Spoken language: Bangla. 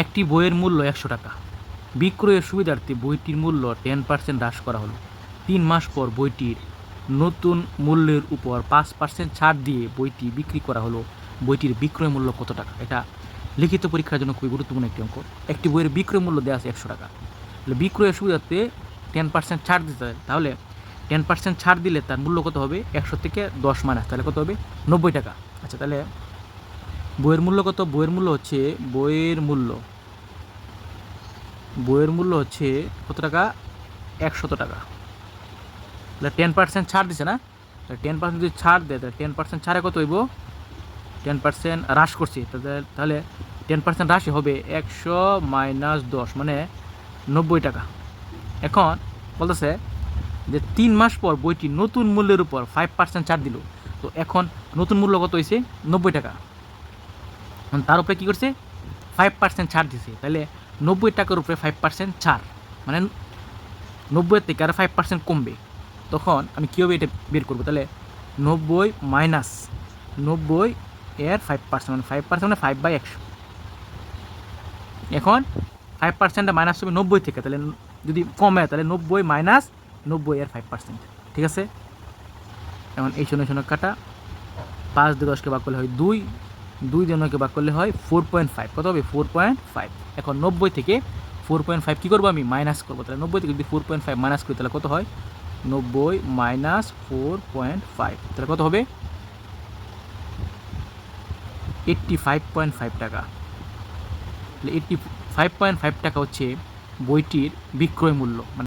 একটি বইয়ের মূল্য একশো টাকা। বিক্রয়ের সুবিধার্থে বইটির মূল্য টেন পার্সেন্ট হ্রাস করা হলো। তিন মাস পর বইটির নতুন মূল্যের উপর পাঁচ পার্সেন্ট ছাড় দিয়ে বইটি বিক্রি করা হলো। বইটির বিক্রয় মূল্য কত টাকা? এটা লিখিত পরীক্ষার জন্য খুবই গুরুত্বপূর্ণ একটি অঙ্ক। একটি বইয়ের বিক্রয় মূল্য দেওয়া আছে একশো টাকা। তাহলে বিক্রয়ের সুবিধার্থে টেন পার্সেন্ট ছাড় দিতে হয়। তাহলে টেন পার্সেন্ট ছাড় দিলে তার মূল্য কত হবে? একশো থেকে দশ মাইনাস। তাহলে কত হবে? নব্বই টাকা। আচ্ছা তাহলে বইয়ের মূল্য কত? বইয়ের মূল্য হচ্ছে, বইয়ের মূল্য। বইয়ের মূল্য হচ্ছে কত টাকা? একশত টাকা। তাহলে টেন পার্সেন্ট ছাড় দিছে না? টেন পার্সেন্ট যদি ছাড় দেয়, তাহলে টেন পার্সেন্ট ছাড়ে কত হইব? টেন পার্সেন্ট হ্রাস করছি। তাহলে- তাহলে টেন পার্সেন্ট হ্রাসই হবে একশো মাইনাস দশ মানে নব্বই টাকা। এখন বলতেছে যে তিন মাস পর বইটি নতুন মূল্যের উপর ফাইভ পার্সেন্ট ছাড় দিল। তো এখন নতুন মূল্য কত হয়েছে নব্বই টাকা। তার উপরে কী করছে? ফাইভ পার্সেন্ট ছাড় দিছে। তাহলে নব্বই টাকার উপরে ফাইভ পার্সেন্ট ছাড়। মানে নব্বই থেকে আরও ফাইভ পার্সেন্ট কমবে। তখন আমি কীভাবে এটা বের করব? তাহলে নব্বই মাইনাস নব্বই এর ফাইভ পার্সেন্ট মানে ফাইভ পার্সেন্ট মানে ফাইভ বাই একশো। এখন ফাইভ পার্সেন্টটা মাইনাস হবে নব্বই থেকে। তাহলে যদি কমে, তাহলে নব্বই মাইনাস নব্বই এর ফাইভ পার্সেন্ট ঠিক আছে? এখন এই শূন্য শূন্য কাটা। পাঁচ দিয়ে দশকে ভাগ করলে হয় দুই। দুই দিয়ে নয়কে ভাগ করলে হয় ফোর পয়েন্ট ফাইভ কত হবে? ফোর পয়েন্ট ফাইভ এখন নব্বই থেকে ফোর পয়েন্ট ফাইভ কী করব আমি? মাইনাস করব। তাহলে নব্বই থেকে যদি ফোর পয়েন্ট ফাইভ মাইনাস করি, তাহলে কত হয়? নব্বই মাইনাস ফোর পয়েন্ট ফাইভ তাহলে কত হবে? এইট্টি ফাইভ পয়েন্ট ফাইভ টাকা। তাহলে এইট্টি ফাইভ পয়েন্ট ফাইভ টাকা হচ্ছে বইটির বিক্রয় মূল্য। মানে